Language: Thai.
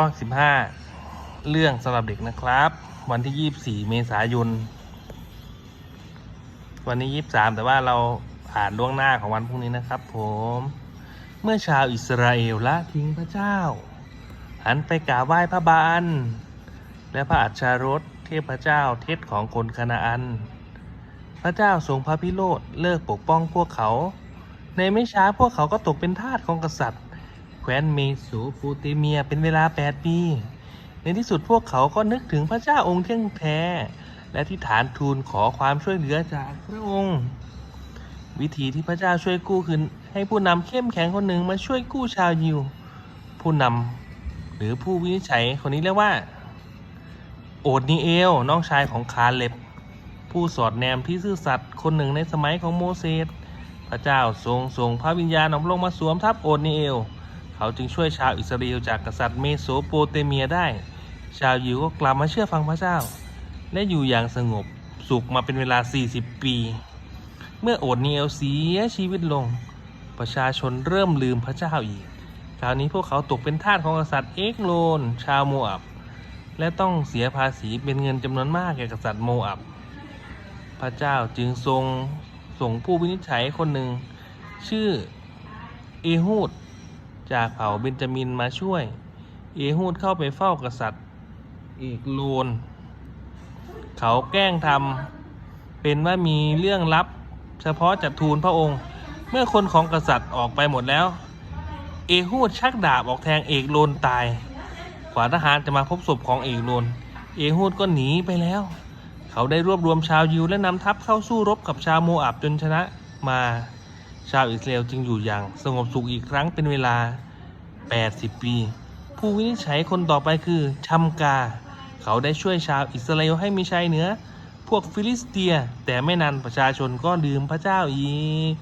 ข้อ15 เรื่องสำหรับเด็กนะครับ วันที่ 24 เมษายน วันนี้ 23 แต่ว่าเราผ่านล่วงหน้าของวันพรุ่งนี้นะครับ ผม เมื่อชาวอิสราเอลละทิ้งพระเจ้า หันไปกราบไหว้พระบาลและพระอัจฉารถเทพเจ้าเทศของคนคณาอัน พระเจ้าทรงพระพิโรธเลิกปกป้องพวกเขา ในไม่ช้าพวกเขาก็ตกเป็นทาสของกษัตริย์ แคว้นเมสโปเตเมียเป็นเวลา 8 ปี ในที่สุดพวกเขาก็นึกถึงพระเจ้าองค์เที่ยงแท้ และที่ฐานทูลขอความช่วยเหลือจากพระองค์ วิธีที่พระเจ้าช่วยกู้คือให้ผู้นำเข้มแข็งคนหนึ่งมาช่วยกู้ชาวยิว ผู้นำหรือผู้วินิจฉัยคนนี้เรียกว่า โอดนีเอลน้องชายของคาเล็บ ผู้สอดแนมที่ซื่อสัตย์คนหนึ่งในสมัยของโมเสสพระเจ้าทรงส่งพระวิญญาณออกลงมาสวมทับโอดนีเอล เขาจึงช่วยชาวอิสราเอลจากกษัตริย์เมโสโปเตเมียได้ ชาวยิวก็กลับมาเชื่อฟังพระเจ้า และอยู่อย่างสงบสุขมาเป็นเวลา 40 ปี เมื่อโอดนีเอลเสียชีวิตลง ประชาชนเริ่มลืมพระเจ้าอีก คราวนี้พวกเขาตกเป็นทาสของกษัตริย์เอกโลน ชาวโมอับ และต้องเสียภาษีเป็นเงินจำนวนมากแก่กษัตริย์โมอับ พระเจ้าจึงทรงส่งผู้วินิจฉัยคนหนึ่งชื่อเอฮูด จากเผ่าเบนจามินมาช่วย เอฮูดเข้าไปเฝ้ากษัตริย์เอกโลนเขาแกล้งทำเป็นว่ามีเรื่องลับ เฉพาะจัดทูลพระองค์ เมื่อคนของกษัตริย์ออกไปหมดแล้ว เอฮูดชักดาบออกแทงเอกโลนตาย ขวาทหารจะมาพบศพของเอกโลนเอฮูดก็หนีไปแล้ว เขาได้รวบรวมชาวยิวและนำทัพเข้าสู้รบกับชาวโมอับจนชนะมา ชาวอิสราเอลจึงอยู่อย่างสงบสุขอีกครั้งเป็นเวลา 80 ปี ผู้วินิจฉัยคนต่อไปคือชัมกา เขาได้ช่วยชาวอิสราเอลให้มีชัยเหนือ พวกฟิลิสเตีย แต่ไม่นานประชาชนก็ลืมพระเจ้าอีก